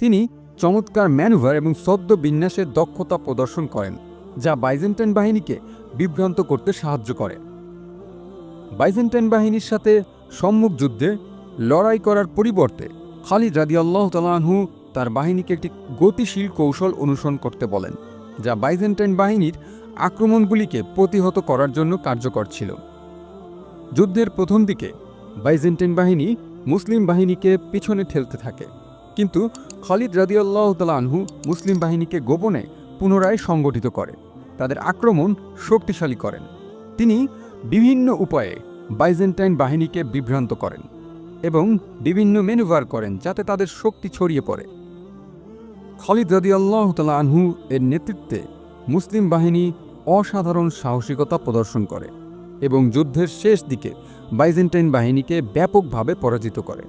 তিনি চমৎকার ম্যানুভার এবং সদ্য বিন্যাসের দক্ষতা প্রদর্শন করেন, যা বাইজেন্টাইন বাহিনীকে বিভ্রান্ত করতে সাহায্য করে। বাইজেন্টাইন বাহিনীর সাথে সম্মুখ যুদ্ধে লড়াই করার পরিবর্তে খালিদ রাদিয়াল্লাহ তালাহু তার বাহিনীকে একটি গতিশীল কৌশল অনুসরণ করতে বলেন, যা বাইজেন্টাইন বাহিনীর আক্রমণগুলিকে প্রতিহত করার জন্য কার্যকর ছিল। যুদ্ধের প্রথম দিকে বাইজেন্টাইন বাহিনী মুসলিম বাহিনীকে পিছনে ঠেলতে থাকে, কিন্তু খালিদ রাদিয়াল্লাহ তালাহু মুসলিম বাহিনীকে গোপনে পুনরায় সংগঠিত করে। তাদের আক্রমণ শক্তিশালী করেন। তিনি বিভিন্ন উপায়ে বাইজেন্টাইন বাহিনীকে বিভ্রান্ত করেন এবং বিভিন্ন মেনুভার করেন যাতে তাদের শক্তি ছড়িয়ে পড়ে। খালিদ রাদিয়াল্লাহ তালা আনহু এর নেতৃত্বে মুসলিম বাহিনী অসাধারণ সাহসিকতা প্রদর্শন করে এবং যুদ্ধের শেষ দিকে বাইজেন্টাইন বাহিনীকে ব্যাপকভাবে পরাজিত করে।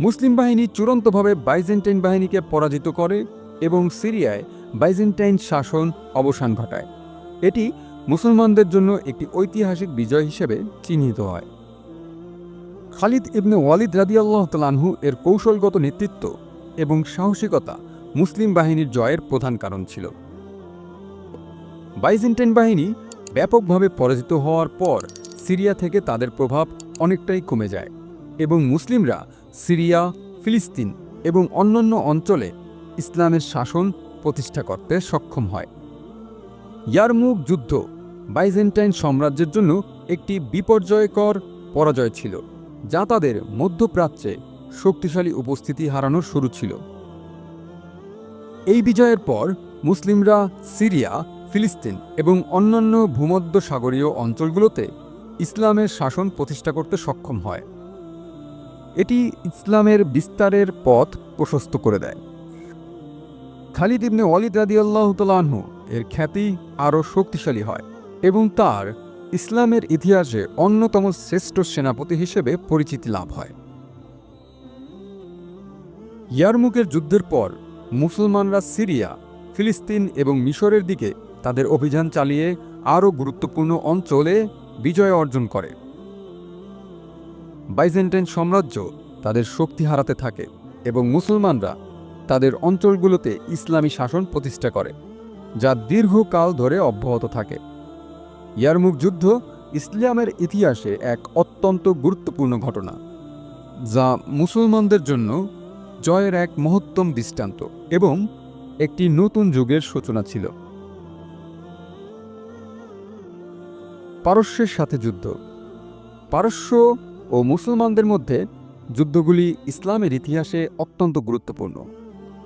মুসলিম বাহিনী চূড়ান্তভাবে বাইজেন্টাইন বাহিনীকে পরাজিত করে এবং সিরিয়ায় বাইজেন্টাইন শাসন অবসান ঘটায়। এটি মুসলমানদের জন্য একটি ঐতিহাসিক বিজয় হিসেবে চিহ্নিত হয়। খালিদ ইবনে ওয়ালিদ রাদিয়াল্লাহ তালানহু এর কৌশলগত নেতৃত্ব এবং সাহসিকতা মুসলিম বাহিনীর জয়ের প্রধান কারণ ছিল। বাইজেন্টাইন বাহিনী ব্যাপকভাবে পরাজিত হওয়ার পর সিরিয়া থেকে তাদের প্রভাব অনেকটাই কমে যায় এবং মুসলিমরা সিরিয়া, ফিলিস্তিন এবং অন্যান্য অঞ্চলে ইসলামের শাসন প্রতিষ্ঠা করতে সক্ষম হয়। ইয়ারমুক যুদ্ধ বাইজেন্টাইন সাম্রাজ্যের জন্য একটি বিপর্যয়কর পরাজয় ছিল, যা তাদের মধ্যপ্রাচ্যে শক্তিশালী উপস্থিতি হারানোর শুরু ছিল। এই বিজয়ের পর মুসলিমরা সিরিয়া, ফিলিস্তিন এবং অন্যান্য ভূমধ্য সাগরীয় অঞ্চলগুলোতে ইসলামের শাসন প্রতিষ্ঠা করতে সক্ষম হয়। এটি ইসলামের বিস্তারের পথ প্রশস্ত করে দেয়। খালিদ ইবনে ওয়ালিদ রাদিয়াল্লাহ তালাহু এর খ্যাতি আরও শক্তিশালী হয় এবং তার ইসলামের ইতিহাসে অন্যতম শ্রেষ্ঠ সেনাপতি হিসেবে পরিচিতি লাভ হয়। ইয়ারমুকের যুদ্ধের পর মুসলমানরা সিরিয়া, ফিলিস্তিন এবং মিশরের দিকে তাদের অভিযান চালিয়ে আরও গুরুত্বপূর্ণ অঞ্চলে বিজয় অর্জন করে। বাইজেন্টাইন সাম্রাজ্য তাদের শক্তি হারাতে থাকে এবং মুসলমানরা তাদের অঞ্চলগুলোতে ইসলামী শাসন প্রতিষ্ঠা করে, যা দীর্ঘকাল ধরে অব্যাহত থাকে। ইয়ারমুক যুদ্ধ ইসলামের ইতিহাসে এক অত্যন্ত গুরুত্বপূর্ণ ঘটনা, যা মুসলমানদের জন্য জয়ের এক মহত্তম দৃষ্টান্ত এবং একটি নতুন যুগের সূচনা ছিল। পারস্যের সাথে যুদ্ধ, পারস্য ও মুসলমানদের মধ্যে যুদ্ধগুলি ইসলামের ইতিহাসে অত্যন্ত গুরুত্বপূর্ণ।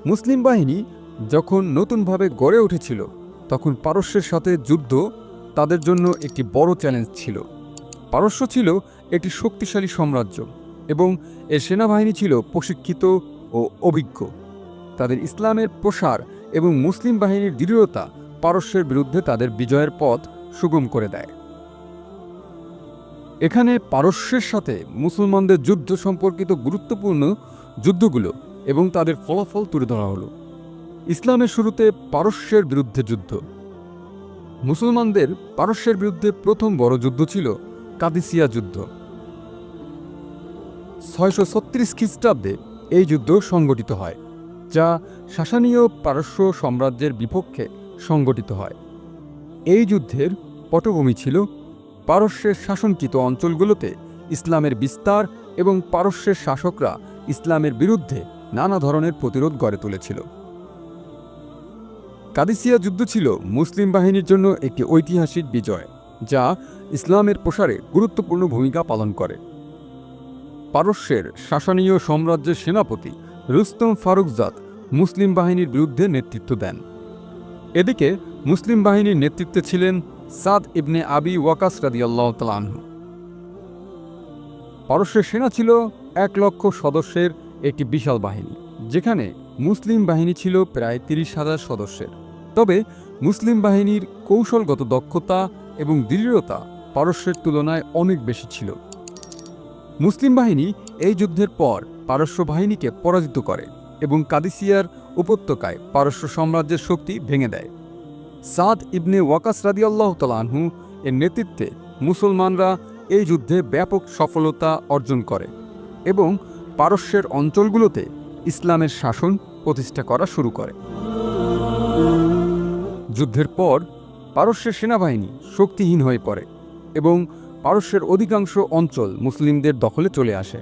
মুসলিম বাহিনী যখন নতুনভাবে গড়ে উঠেছিল, তখন পারস্যের সাথে যুদ্ধ তাদের জন্য একটি বড় চ্যালেঞ্জ ছিল। পারস্য ছিল একটি শক্তিশালী সাম্রাজ্য এবং এর সেনাবাহিনী ছিল প্রশিক্ষিত ও অভিজ্ঞ। তাদের ইসলামের প্রসার এবং মুসলিম বাহিনীর দৃঢ়তা পারস্যের বিরুদ্ধে তাদের বিজয়ের পথ সুগম করে দেয়। এখানে পারস্যের সাথে মুসলমানদের যুদ্ধ সম্পর্কিত গুরুত্বপূর্ণ যুদ্ধগুলো এবং তাদের ফলাফল তুলে ধরা হলো। ইসলামের শুরুতে পারস্যের বিরুদ্ধে যুদ্ধ। মুসলমানদের পারস্যের বিরুদ্ধে প্রথম বড় যুদ্ধ ছিল কাদিসিয়া যুদ্ধ। ছয়শো ছত্রিশ খ্রিস্টাব্দে এই যুদ্ধ সংগঠিত হয়, যা শাসনীয় পারস্য সাম্রাজ্যের বিপক্ষে সংগঠিত হয়। এই যুদ্ধের পটভূমি ছিল পারস্যের শাসনকৃত অঞ্চলগুলোতে ইসলামের বিস্তার এবং পারস্যের শাসকরা ইসলামের বিরুদ্ধে নানা ধরনের প্রতিরোধ গড়ে তুলেছিল। কাদিসিয়া যুদ্ধ ছিল মুসলিম বাহিনীর জন্য একটি ঐতিহাসিক বিজয়, যা ইসলামের প্রসারে গুরুত্বপূর্ণ ভূমিকা পালন করে। পারস্যের শাসনীয় সাম্রাজ্যের সেনাপতি রুস্তম ফারুকজাদ মুসলিম বাহিনীর বিরুদ্ধে নেতৃত্ব দেন। এদিকে মুসলিম বাহিনীর নেতৃত্বে ছিলেন সাদ ইবনে আবি ওয়াকাস রাদিয়াল্লাহ তালানহু পারস্যের সেনা ছিল এক লক্ষ সদস্যের একটি বিশাল বাহিনী, যেখানে মুসলিম বাহিনী ছিল প্রায় তিরিশ হাজার সদস্যের। তবে মুসলিম বাহিনীর কৌশলগত দক্ষতা এবং দৃঢ়তা পারস্যের তুলনায় অনেক বেশি ছিল। মুসলিম বাহিনী এই যুদ্ধের পর পারস্য বাহিনীকে পরাজিত করে এবং কাদিসিয়ার উপত্যকায় পারস্য সাম্রাজ্যের শক্তি ভেঙে দেয়। সাদ ইবনে ওয়াকাস রাদিয়াল্লাহ তালাহু এর নেতৃত্বে মুসলমানরা এই যুদ্ধে ব্যাপক সফলতা অর্জন করে এবং পারস্যের অঞ্চলগুলোতে ইসলামের শাসন প্রতিষ্ঠা করা শুরু করে। যুদ্ধের পর পারস্যের সেনাবাহিনী শক্তিহীন হয়ে পড়ে এবং পারস্যের অধিকাংশ অঞ্চল মুসলিমদের দখলে চলে আসে।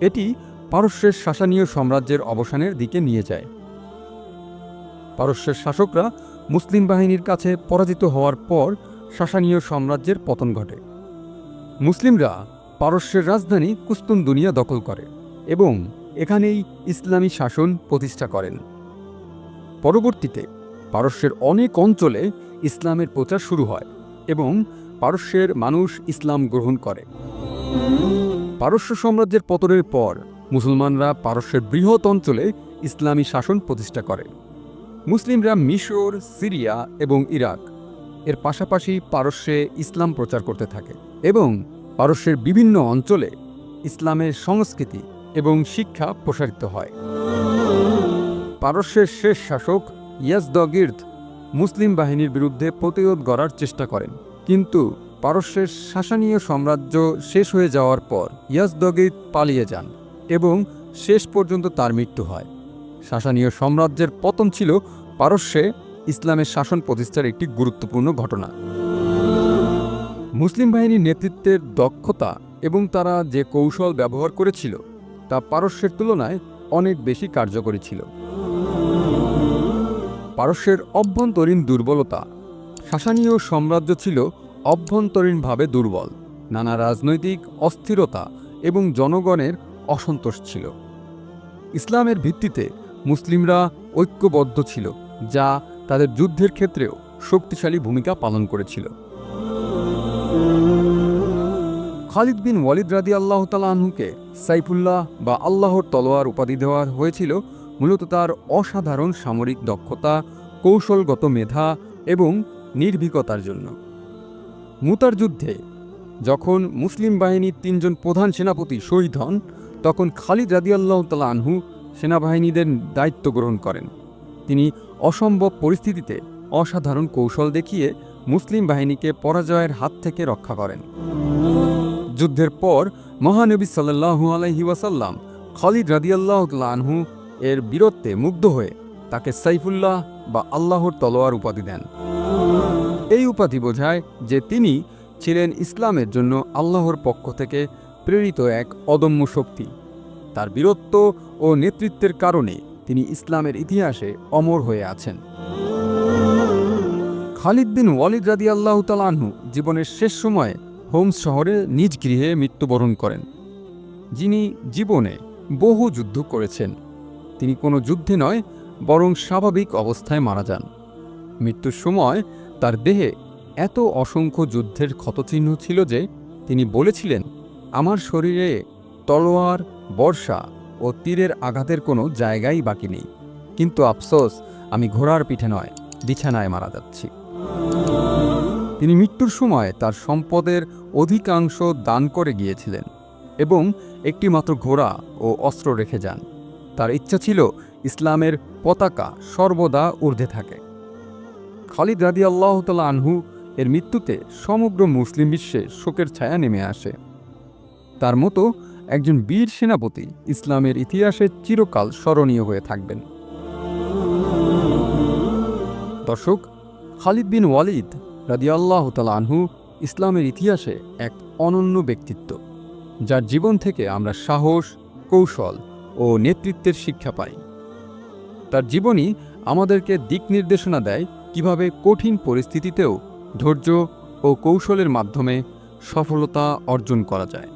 এটি পারস্যের শাসনীয় সাম্রাজ্যের অবসানের দিকে নিয়ে যায়। পারস্যের শাসকরা মুসলিম বাহিনীর কাছে পরাজিত হওয়ার পর শাসনীয় সাম্রাজ্যের পতন ঘটে। মুসলিমরা পারস্যের রাজধানী কুস্তুন দুনিয়া দখল করে এবং এখানেই ইসলামী শাসন প্রতিষ্ঠা করেন। পরবর্তীতে পারস্যের অনেক অঞ্চলে ইসলামের প্রচার শুরু হয় এবং পারস্যের মানুষ ইসলাম গ্রহণ করে। পারস্য সাম্রাজ্যের পতনের পর মুসলমানরা পারস্যের বৃহৎ অঞ্চলে ইসলামী শাসন প্রতিষ্ঠা করে। মুসলিমরা মিশর, সিরিয়া এবং ইরাক। এর পাশাপাশি পারস্যে ইসলাম প্রচার করতে থাকে এবং পারস্যের বিভিন্ন অঞ্চলে ইসলামের সংস্কৃতি এবং শিক্ষা প্রসারিত হয়। পারস্যের শেষ শাসক ইয়াসদগির্দ মুসলিম বাহিনীর বিরুদ্ধে প্রতিরোধ গড়ার চেষ্টা করেন। কিন্তু পারস্যের শাসনীয় সাম্রাজ্য শেষ হয়ে যাওয়ার পর ইয়াজদগির্দ পালিয়ে যান এবং শেষ পর্যন্ত তার মৃত্যু হয়। শাসনীয় সাম্রাজ্যের পতন ছিল পারস্যে ইসলামের শাসন প্রতিষ্ঠার একটি গুরুত্বপূর্ণ ঘটনা। মুসলিম বাহিনীর নেতৃত্বের দক্ষতা এবং তারা যে কৌশল ব্যবহার করেছিল তা পারস্যের তুলনায় অনেক বেশি কার্যকরী ছিল। পারস্যের অভ্যন্তরীণ দুর্বলতা, শাসনীয় সাম্রাজ্য ছিল অভ্যন্তরীণভাবে দুর্বল, নানা রাজনৈতিক অস্থিরতা এবং জনগণের অসন্তোষ ছিল। ইসলামের ভিত্তিতে মুসলিমরা ঐক্যবদ্ধ ছিল, যা তাদের যুদ্ধের ক্ষেত্রেও শক্তিশালী ভূমিকা পালন করেছিল। খালিদ বিন ওয়ালিদ রাদি আল্লাহ আনহুকে সাইফুল্লাহ বা আল্লাহর তলোয়ার উপাধি দেওয়া হয়েছিল মূলত তার অসাধারণ সামরিক দক্ষতা, কৌশলগত মেধা এবং নির্ভীকতার জন্য। মুতার যুদ্ধে যখন মুসলিম বাহিনীর তিনজন প্রধান সেনাপতি শহীদ হন, তখন খালিদ রাদিয়াল্লাহ তালা আনহু সেনাবাহিনীদের দায়িত্ব গ্রহণ করেন। তিনি অসম্ভব পরিস্থিতিতে অসাধারণ কৌশল দেখিয়ে মুসলিম বাহিনীকে পরাজয়ের হাত থেকে রক্ষা করেন। যুদ্ধের পর মহানবী সাল্লাহু আলহি ওয়াসাল্লাম খালিদ রাদিয়াল্লাহ আনহু এর বীরত্বে মুগ্ধ হয়ে তাকে সাইফুল্লাহ বা আল্লাহর তলোয়ার উপাধি দেন। এই উপাধি বোঝায় যে তিনি ছিলেন ইসলামের জন্য আল্লাহর পক্ষ থেকে প্রেরিত এক অদম্য শক্তি। তার বীরত্ব ও নেতৃত্বের কারণে তিনি ইসলামের ইতিহাসে অমর হয়ে আছেন। খালিদ বিন ওয়ালিদ রাদি আল্লাহ তালাহু জীবনের শেষ সময়ে হোমস শহরে নিজ গৃহে মৃত্যুবরণ করেন। যিনি জীবনে বহু যুদ্ধ করেছেন। তিনি কোনো যুদ্ধে নয়, বরং স্বাভাবিক অবস্থায় মারা যান। মৃত্যুর সময় তার দেহে এত অসংখ্য যুদ্ধের ক্ষতচিহ্ন ছিল যে তিনি বলেছিলেন, আমার শরীরে তলোয়ার, বর্ষা ও তীরের আঘাতের কোনো জায়গাই বাকি নেই। কিন্তু আফসোস, আমি ঘোড়ার পিঠে নয়, বিছানায় মারা যাচ্ছি। তিনি মৃত্যুর সময় তার সম্পদের অধিকাংশ দান করে গিয়েছিলেন এবং একটি মাত্র ঘোড়া ও অস্ত্র রেখে যান। তার ইচ্ছা ছিল ইসলামের পতাকা সর্বদা ঊর্ধ্বে থাকে। খালিদ রাদি আল্লাহ আনহু এর মৃত্যুতে সমগ্র মুসলিম বিশ্বে শোকের ছায়া নেমে আসে। তার মতো একজন বীর সেনাপতি ইসলামের ইতিহাসে চিরকাল স্মরণীয় হয়ে থাকবেন। দর্শক, খালিদ বিন ওয়ালিদ রাদিয়াল্লাহ আনহু ইসলামের ইতিহাসে এক অনন্য ব্যক্তিত্ব, যার জীবন থেকে আমরা সাহস, কৌশল ও নেতৃত্বের শিক্ষা পাই। তার জীবনী আমাদেরকে দিক নির্দেশনা দেয় কীভাবে কঠিন পরিস্থিতিতেও ধৈর্য ও কৌশলের মাধ্যমে সফলতা অর্জন করা যায়।